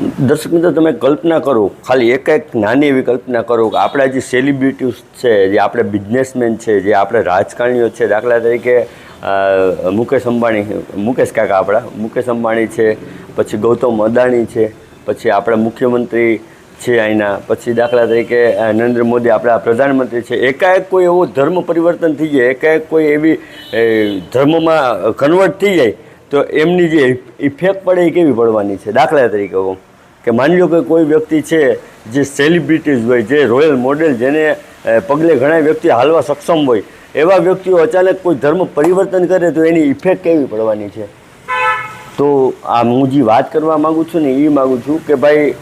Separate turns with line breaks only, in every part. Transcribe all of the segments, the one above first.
દર્શક મિત્રો, તમે કલ્પના કરો, ખાલી એક એક નાની એવી કલ્પના કરો કે આપણા જે સેલિબ્રિટીઝ છે, જે આપણે બિઝનેસમેન છે, જે આપણે રાજકારણીઓ છે, દાખલા તરીકે મુકેશ અંબાણી, મુકેશ કાકા આપણા, મુકેશ અંબાણી છે, પછી ગૌતમ અદાણી છે, પછી આપણા મુખ્યમંત્રી છે અહીંના પછી દાખલા તરીકે નરેન્દ્ર મોદી આપણા પ્રધાનમંત્રી છે. એકાએક કોઈ એવો ધર્મ પરિવર્તન થઈ જાય, એકાએક કોઈ એવી ધર્મમાં કન્વર્ટ થઈ જાય, તો એમની જે ઇફેક્ટ પડે એ કેવી પડવાની છે? દાખલા તરીકે કહું. કે માની લો કે કોઈ વ્યક્તિ છે જે સેલિબ્રિટીઝ હોય, જે રોયલ મોડેલ, જેને પગલે ઘણા વ્યક્તિ હાલવા સક્ષમ હોય, એવા વ્યક્તિઓ અચાનક કોઈ ધર્મ પરિવર્તન કરે તો એની ઇફેક્ટ કેવી પડવાની છે? તો આ હું જે વાત કરવા માગું છું ને એ માગું છું કે ભાઈ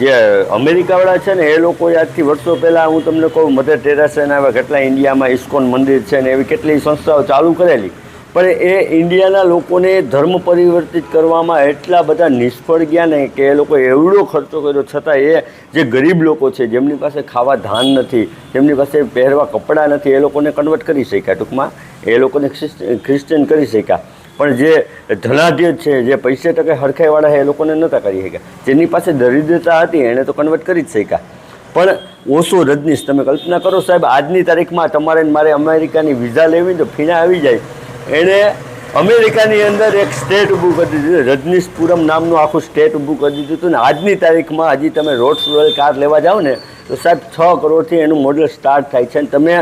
જે અમેરિકાવાળા છે ને, એ લોકો આજથી વર્ષો પહેલાં હું તમને કહું, મધર ટેરેસાના એવા કેટલા ઇન્ડિયામાં ઇસ્કોન મંદિર છે ને, એવી કેટલી સંસ્થાઓ ચાલુ કરેલી. પણ એ ઇન્ડિયાના લોકોને ધર્મ પરિવર્તિત કરવામાં એટલા બધા નિષ્ફળ ગયા ને કે એ લોકો એવડો ખર્ચો કર્યો. છતાં એ જે ગરીબ લોકો છે, જેમની પાસે ખાવા ધાન નથી, જેમની પાસે પહેરવા કપડાં નથી, એ લોકોને કન્વર્ટ કરી શક્યા. ટૂંકમાં એ લોકોને ખ્રિસ્ટ- કરી શક્યા. પણ જે ધનાઢ્ય છે, જે પૈસે ટકે હરખાઈવાળા એ લોકોને નહોતા કરી શક્યા. જેની પાસે દરિદ્રતા હતી એણે તો કન્વર્ટ કરી જ શક્યા. પણ ઓછો રજનીશ, તમે કલ્પના કરો સાહેબ, આજની તારીખમાં તમારે મારે અમેરિકાની વિઝા લેવી તો ફીણા આવી જાય. એણે અમેરિકાની અંદર એક સ્ટેટ ઊભું કરી દીધું. રજનીશપુરમ નામનું આખું સ્ટેટ ઊભું કરી દીધું હતું ને. આજની તારીખમાં હજી તમે રોડ્સ રોયલ કાર લેવા જાઓ ને, તો સાહેબ છ કરોડથી એનું મોડલ સ્ટાર્ટ થાય છે. અને તમે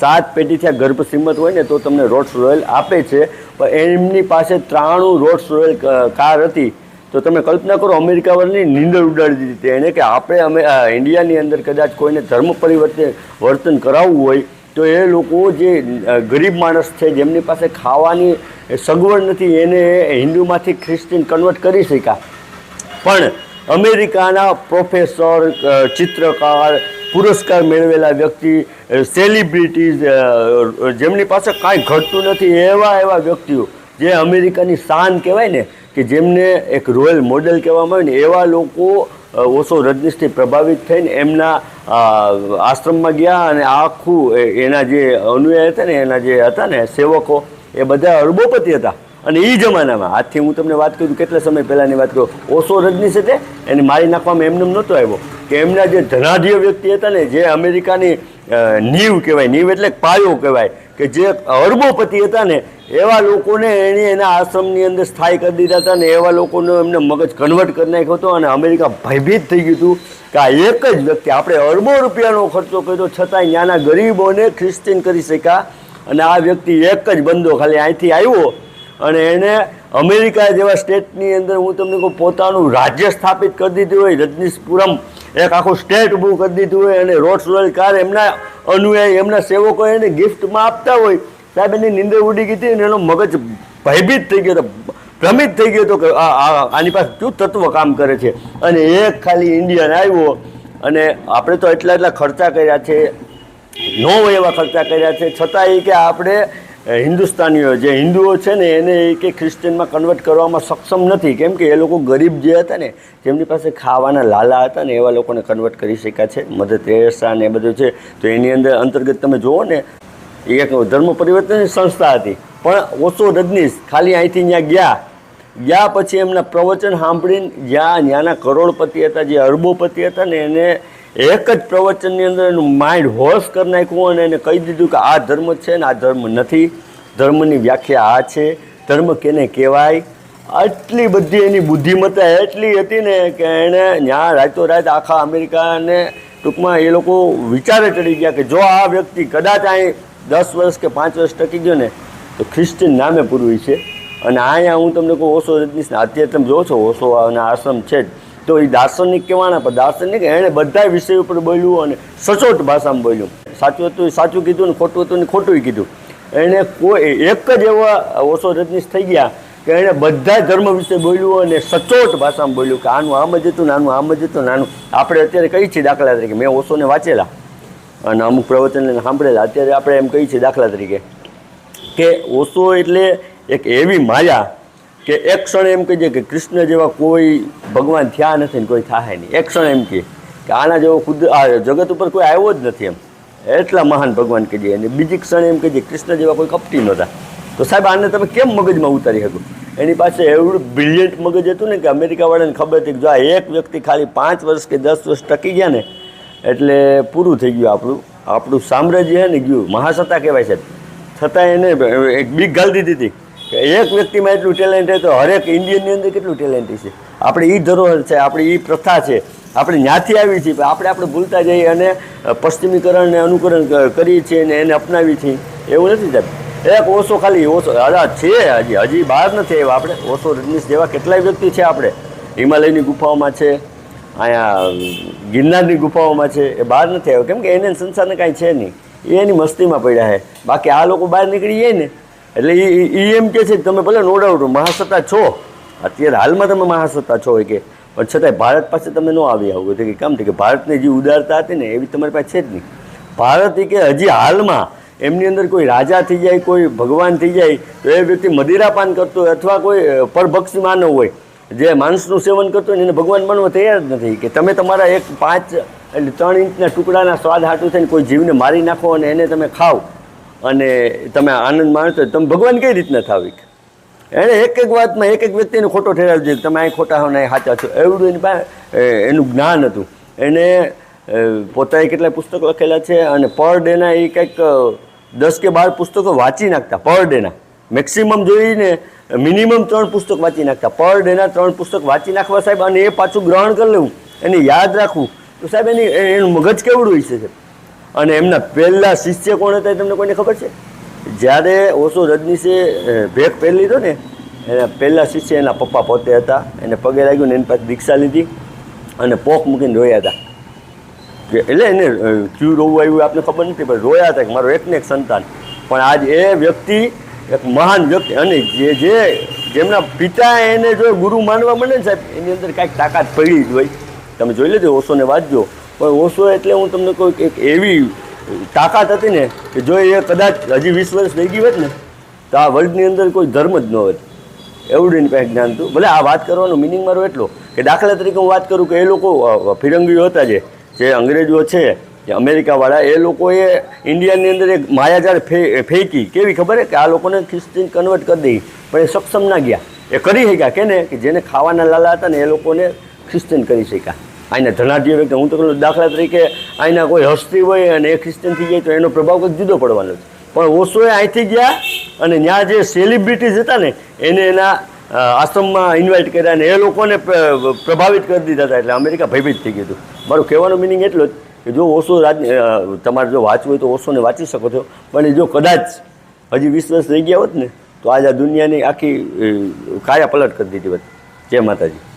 સાત પેટી આ ગર્ભ સિંમત હોય ને, તો તમને રોડ્સ રોયલ આપે છે. પણ એમની પાસે ત્રાણું રોડ્સ રોયલ કાર હતી. તો તમે કલ્પના કરો અમેરિકા અમેરિકાવાળાની નીંદર ઉડાડી દીધી હતી. એણે કે આપણે અમે ઇન્ડિયાની અંદર કદાચ કોઈને ધર્મ પરિવર્તન વર્તન કરાવવું હોય તો એ લોકો જે ગરીબ માણસ છે, જેમની પાસે ખાવાની સગવડ નથી, એને હિન્દુમાંથી ખ્રિસ્તીન કન્વર્ટ કરી શક્યા. પણ અમેરિકાના પ્રોફેસર ચિત્રકાર, પુરસ્કાર મેળવેલા વ્યક્તિ સેલિબ્રિટીઝ જેમની પાસે કાંઈ ઘટતું નથી, એવા એવા વ્યક્તિઓ, જે અમેરિકાની શાન કહેવાય ને, કે જેમને એક રોયલ મોડેલ કહેવામાં આવે ને, એવા લોકો ઓશો રજનીશથી પ્રભાવિત થઈને એમના આશ્રમમાં ગયા અને આખું એના જે અનુયાયી હતા ને, એના જે હતા ને, સેવકો, એ બધા અરબોપતિ હતા. અને એ જમાનામાં, આજથી હું તમને વાત કરું, કેટલા સમય પહેલાંની વાત કરું ઓશો રજનીશ એટલે એને મારી નાખવામાં એમને નહોતો આવ્યો. કે એમના જે ધનાઢ્ય વ્યક્તિ હતા ને, જે અમેરિકાની નીવ કહેવાય, નીવ એટલે પાયો કહેવાય કે જે અરબોપતિ હતા ને, એવા લોકોને એણે એના આશ્રમની અંદર સ્થાયી કરી દીધા હતા ને, એવા લોકોનો એમને મગજ કન્વર્ટ કરી નાખ્યો હતો અને અમેરિકા ભયભીત થઈ ગયું હતું કે આ એક જ વ્યક્તિ, આપણે અરબો રૂપિયાનો ખર્ચો કર્યો, છતાંય ત્યાંના ગરીબોને ખ્રિશ્ચિયન કરી શક્યા અને આ વ્યક્તિ એક જ બંદો ખાલી અહીંથી આવ્યો અને એણે અમેરિકા જેવા સ્ટેટની અંદર હું તમને કહું, પોતાનું રાજ્ય સ્થાપિત કરી દીધું હોય, રજનીશપુરમ એક આખું સ્ટેટ ઊભું કરી દીધું હોય અને રોડ્સ રોયલ કાર એમના અનુયાયી, એમના સેવકો એને ગિફ્ટમાં આપતા હોય. સાહેબ, એની નીંદર ઉડી ગઈ હતી અને એનો મગજ ભયભીત થઈ ગયો હતો, ભ્રમિત થઈ ગયો હતો કે આની પાસે શું તત્વ કામ કરે છે? અને એક ખાલી ઇન્ડિયન આવ્યો અને આપણે તો એટલા એટલા ખર્ચા કર્યા છે, નો એવા ખર્ચા કર્યા છે. છતાં એ કે આપણે હિન્દુસ્તાનીઓ જે હિન્દુઓ છે ને, એને કે ક્રિશ્ચિયનમાં કન્વર્ટ કરવામાં સક્ષમ નથી. કેમ કે એ લોકો ગરીબ જે હતા ને, જેમની પાસે ખાવાના લાલા હતા ને, એવા લોકોને કન્વર્ટ કરી શક્યા છે. મધર તેરેસા ને એ બધું છે. તો એની અંદર અંતર્ગત તમે જુઓ ને એક ધર્મ પરિવર્તનની સંસ્થા હતી. પણ ઓછો રજનીશ ખાલી અહીંથી ત્યાં ગયા. ગયા પછી એમના પ્રવચન સાંભળીને જ્યાં ત્યાંના કરોડપતિ હતા, જે અરબોપતિ હતા ને એને એક જ પ્રવચનની અંદર એનું માઇન્ડ હોશ કરી નાખ્યું અને એને કહી દીધું કે આ ધર્મ છે ને આ ધર્મ નથી. ધર્મની વ્યાખ્યા આ છે. ધર્મ કેને કહેવાય? આટલી બધી એની બુદ્ધિમત્તા એટલી હતી ને કે એણે ત્યાં રાતો રાત આખા અમેરિકાને ટૂંકમાં એ લોકો વિચારે ચડી ગયા કે જો આ વ્યક્તિ કદાચ અહીં દસ વર્ષ કે પાંચ વર્ષ ટકી ગયો ને, તો ખ્રિશ્ચિયન નામે પૂરવી છે. અને અહીંયા હું તમને કહું ઓશો રજનીશ અત્યારે તમે જો છો ઓશો અને આશ્રમ છે જ. તો એ દાર્શનિક કહેવાના, પણ દાર્શનિક એણે બધા વિષય ઉપર બોલ્યું અને સચોટ ભાષામાં બોલ્યું. સાચું હતું એ સાચું કીધું ને ખોટું હતું ને ખોટું કીધું. એણે કોઈ, એક જ એવા ઓશો રજનીશ થઈ ગયા કે એણે બધા ધર્મ વિશે બોલ્યું અને સચોટ ભાષામાં બોલ્યું કે આનું આમ જ હતું નાનું આમ જ હતું નાનું આપણે અત્યારે કહીએ છીએ દાખલા તરીકે, મેં ઓશોને વાંચેલા. અને અમુક પ્રવચન સાંભળેલા. અત્યારે આપણે એમ કહીએ છીએ દાખલા તરીકે કે ઓશો એટલે એક એવી માયા કે એક ક્ષણ એમ કહીએ કે કૃષ્ણ જેવા કોઈ ભગવાન થયા નથી ને કોઈ થાય નહીં. એક ક્ષણ એમ કહે કે આના જેવો ખુદ આ જગત ઉપર કોઈ આવ્યો જ નથી એમ. એટલા મહાન ભગવાન કહીએ અને બીજી ક્ષણ એમ કહીએ કૃષ્ણ જેવા કોઈ કપટી નહોતા તો સાહેબ, આને તમે કેમ મગજમાં ઉતારી શકો? એની પાસે એવું બ્રિલિયન્ટ મગજ હતું ને કે અમેરિકાવાળાને ખબર હતી કે જો આ એક વ્યક્તિ ખાલી પાંચ વર્ષ કે દસ વર્ષ ટકી ગયા ને, એટલે પૂરું થઈ ગયું આપણું. આપણું સામ્રાજ્ય છે ને ગયું. મહાસત્તા કહેવાય છે છતાં એને એક બીક ગાળી દીધી હતી. એક વ્યક્તિમાં એટલું ટેલેન્ટ છે તો હરેક ઇન્ડિયનની અંદર કેટલું ટેલેન્ટ છે? આપણે એ ધરોહર છે, આપણી એ પ્રથા છે, આપણે ત્યાંથી આવી છીએ પણ આપણે આપણે ભૂલતા જઈએ અને પશ્ચિમીકરણને અનુકરણ કરીએ છીએ અને એને અપનાવી છીએ. એવું નથી સાહેબ. એક ઓછો ખાલી, ઓછો હા છે હજી હજી બહાર નથી આવ્યા આપણે. ઓછો રજનીશ જેવા કેટલાય વ્યક્તિ છે આપણે. હિમાલયની ગુફાઓમાં છે, અહીંયા ગિરનારની ગુફાઓમાં છે, એ બહાર નથી આવ્યો. કેમ કે એને સંસારને કાંઈ છે નહીં. એની મસ્તીમાં પડ્યા છે. બાકી આ લોકો બહાર નીકળી જાય ને એટલે એ એમ કે છે કે તમે ભલે નો ડાઉટ મહાસત્તા છો. અત્યારે હાલમાં તમે મહાસત્તા છો કે, પણ છતાંય ભારત પાસે તમે ન આવી આવું. કે કેમ? કે ભારતની જે ઉદારતા હતી ને, એવી તમારી પાસે છે જ નહીં. ભારત એ કે હજી હાલમાં એમની અંદર કોઈ રાજા થઈ જાય, કોઈ ભગવાન થઈ જાય, તો એ વ્યક્તિ મદિરાપાન કરતો હોય અથવા કોઈ પરભક્ષી માનવ હોય, જે માણસનું સેવન કરતો હોય એને ભગવાન માનવા તૈયાર જ નથી. કે તમે તમારા એક પાંચ એટલે ત્રણ ઇંચના ટુકડાના સ્વાદ હાટું થઈને કોઈ જીવને મારી નાખો અને એને તમે ખાઓ. અને તમે આનંદ માણશો તમે ભગવાન કઈ રીતના થાવી એણે એક એક વાતમાં એક એક વ્યક્તિને ખોટો ઠેરાવી દીધો તમે અહીં ખોટા હો ને સાચા છો. એવડું એની પાસે એનું જ્ઞાન હતું. એને પોતાએ કેટલાય પુસ્તકો લખેલા છે અને પર ડેના એ કંઈક દસ કે બાર પુસ્તકો વાંચી નાખતા, પર ડેના. મેક્સિમમ જોઈને, મિનિમમ ત્રણ પુસ્તક વાંચી નાખતા. પર ડેના ત્રણ પુસ્તક વાંચી નાખવા સાહેબ, અને એ પાછું ગ્રહણ કરી લેવું. એને યાદ રાખવું. તો સાહેબ, એની એનું મગજ કેવડું હોય છે? અને એમના પહેલાં શિષ્ય કોણ હતા એ તમને કોઈને ખબર છે? જ્યારે ઓશો રજનીશે ભેગ પહેરી લીધો ને, એના પહેલાં શિષ્ય એના પપ્પા પોતે હતા. એને પગે લાગ્યું ને એની પાસે દીક્ષા લીધી અને પોક મૂકીને રોયા હતા. એટલે એને ક્યુ રોવું આવ્યું આપને ખબર નથી, પણ રોયા હતા કે મારો એકને એક સંતાન. પણ આજ એ વ્યક્તિ, એક મહાન વ્યક્તિ અને જે જે, જેમના પિતા એને જો ગુરુ માનવા મને સાહેબ, એની અંદર કાંઈક તાકાત પડી જ હોય. તમે જોઈ લેજો, ઓશોને વાંચજો. પણ ઓશો એટલે હું તમને કહું કે એક એવી તાકાત હતી ને કે જો એ કદાચ હજી વીસ વર્ષ થઈ ગઈ હોત ને, તો આ વર્લ્ડની અંદર કોઈ ધર્મ જ ન હોત. એવું એની પાસે જ્ઞાન હતું. ભલે આ વાત કરવાનો મિનિંગ મારો એટલો કે દાખલા તરીકે હું વાત કરું કે એ લોકો ફિરંગીઓ હતા જે જે અંગ્રેજો છે અમેરિકાવાળા, એ લોકોએ ઇન્ડિયાની અંદર એક માયાજાળ ફેંકી. કેવી ખબર હે કે આ લોકોને ખ્રિસ્તીન કન્વર્ટ કરી દઈ, પણ એ સક્ષમ ના ગયા. એ કરી શક્યા. કેને? કે જેને ખાવાના લાલા હતા ને એ લોકોને ખ્રિસ્તીન કરી શક્યા. આના ધનાઢ્ય વ્યક્તિ. હું તો કહું દાખલા તરીકે અહીંના કોઈ હસ્તી હોય અને એ ખ્રિસ્તીન થઈ જાય તો એનો પ્રભાવ કંઈક જુદો પડવાનો છે. પણ ઓશોએ અહીંથી ગયા અને ત્યાં જે સેલિબ્રિટીઝ હતા ને, એને એના આશ્રમમાં ઇન્વાઇટ કર્યા અને એ લોકોને પ્રભાવિત કરી દીધા હતા. એટલે અમેરિકા ભયભીત થઈ ગયું હતું. મારું કહેવાનો મિનિંગ એટલો જ કે જો ઓશો રાજ તમારે જો વાંચવું હોય તો ઓશોને વાંચી શકો છો. પણ એ જો કદાચ હજી વીસ વર્ષ થઈ ગયા હોત ને, તો આજ આ દુનિયાની આખી કાયા પલટ કરી દીધી હોત. જય માતાજી.